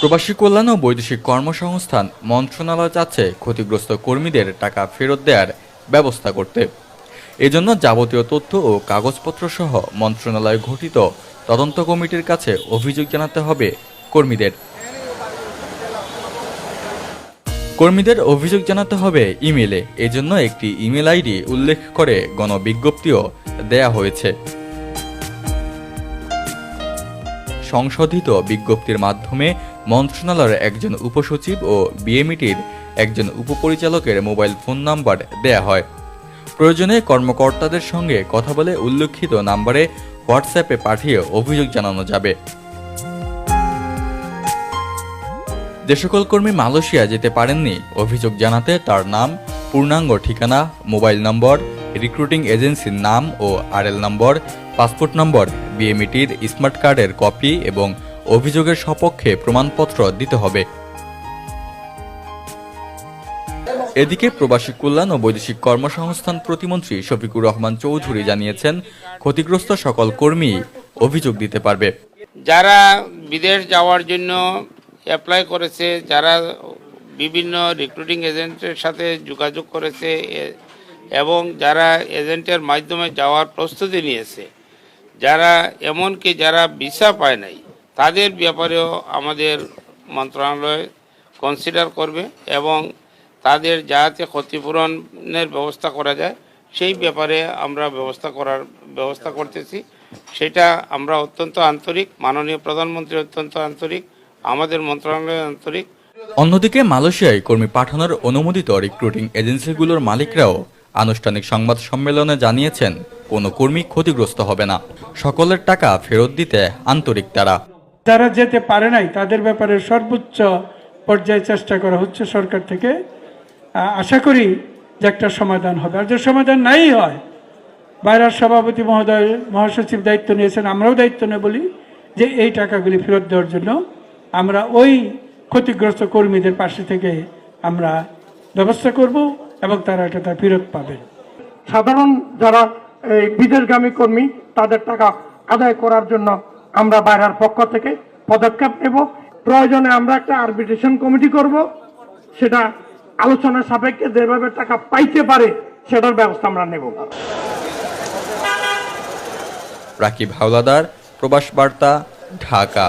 প্রবাসী কল্যাণ ও বৈদেশিক কর্মসংস্থান মন্ত্রণালয় চাচ্ছে ক্ষতিগ্রস্ত কর্মীদের টাকা ফেরত দেওয়ার ব্যবস্থা করতে। এজন্য যাবতীয় তথ্য ও কাগজপত্র সহ মন্ত্রণালয় ঘটিত তদন্ত কমিটির কাছে অভিযোগ জানাতে হবে কর্মীদের। কর্মীদের অভিযোগ জানাতে হবে ইমেলে। এজন্য একটি ইমেল আইডি উল্লেখ করে গণবিজ্ঞপ্তিও দেয়া হয়েছে। সংশোধিত বিজ্ঞপ্তির মাধ্যমে মন্ত্রণালয়ের একজন উপসচিব ও বিএমইটির একজন উপপরিচালকের মোবাইল ফোন নাম্বার দেয়া হয়। প্রয়োজনে কর্মকর্তাদের সঙ্গে কথা বলে উল্লেখিত নাম্বারে হোয়াটসঅ্যাপে পাঠিয়ে অভিযোগ জানানো যাবে। যে সকল কর্মী মালয়েশিয়া যেতে পারেননি, অভিযোগ জানাতে তার নাম, পূর্ণাঙ্গ ঠিকানা, মোবাইল নম্বর, রিক্রুটিং এজেন্সির নাম ও আরএল নম্বর, পাসপোর্ট নম্বর বিএমইটির স্মার্ট কার্ডের কপি এবং অভিযোগের সপক্ষে প্রমাণপত্র দিতে হবে। এদিকে প্রবাসী কল্যাণ ও বৈদেশিক কর্মসংস্থান প্রতিমন্ত্রী শফিকুর রহমান চৌধুরী জানিয়েছেন, ক্ষতিগ্রস্ত সকল কর্মী অভিযোগ দিতে পারবে। যারা বিদেশ যাওয়ার জন্য অ্যাপ্লাই করেছে, যারা বিভিন্ন রিক্রুটিং এজেন্টের সাথে যোগাযোগ করেছে এবং যারা এজেন্টের মাধ্যমে যাওয়ার প্রস্তুতি নিয়েছে যারা এমনকি যারা ভিসা পায় নাই, তাদের ব্যাপারেও আমাদের মন্ত্রণালয় কনসিডার করবে এবং তাদের যাতে ক্ষতিপূরণের ব্যবস্থা করা যায়, সেই ব্যাপারে আমরা ব্যবস্থা করার ব্যবস্থা করতেছি। সেটা আমরা অত্যন্ত আন্তরিক, মাননীয় প্রধানমন্ত্রী অত্যন্ত আন্তরিক, আমাদের মন্ত্রণালয় আন্তরিক। অন্যদিকে মালয়েশিয়ায় কর্মী পাঠানোর অনুমোদিত রিক্রুটিং এজেন্সিগুলোর মালিকরাও আনুষ্ঠানিক সংবাদ সম্মেলনে জানিয়েছেন কোনো কর্মী ক্ষতিগ্রস্ত হবে না। সকলের টাকা ফেরত দিতে আন্তরিক তারা। যারা যেতে পারে নাই তাদের ব্যাপারে সর্বোচ্চ পর্যায়ে চেষ্টা করা হচ্ছে সরকার থেকে। আশা করি যে একটা সমাধান হবে। আর যে সমাধান নাই হয় বাইরের সভাপতি মহোদয় মহাসচিব দায়িত্ব নিয়েছেন আমরাও দায়িত্ব নেই বলি যে এই টাকাগুলি ফেরত দেওয়ার জন্য আমরা ওই ক্ষতিগ্রস্ত কর্মীদের পাশে থেকে আমরা ব্যবস্থা করব এবং তারা এটা তার ফেরত পাবেন সাধারণ যারা এই বিদেশগামী কর্মী, তাদের টাকা আদায় করার জন্য আমরা বাইরের পক্ষ থেকে পদক্ষেপ নেব। প্রয়োজনে আমরা একটা আরবিট্রেশন কমিটি করব। সেটা আলোচনা সাপেক্ষে যেভাবে টাকা পাইতে পারে, সেটার ব্যবস্থা আমরা নেব। রাকিব হাওলাদার, প্রবাস বার্তা, ঢাকা।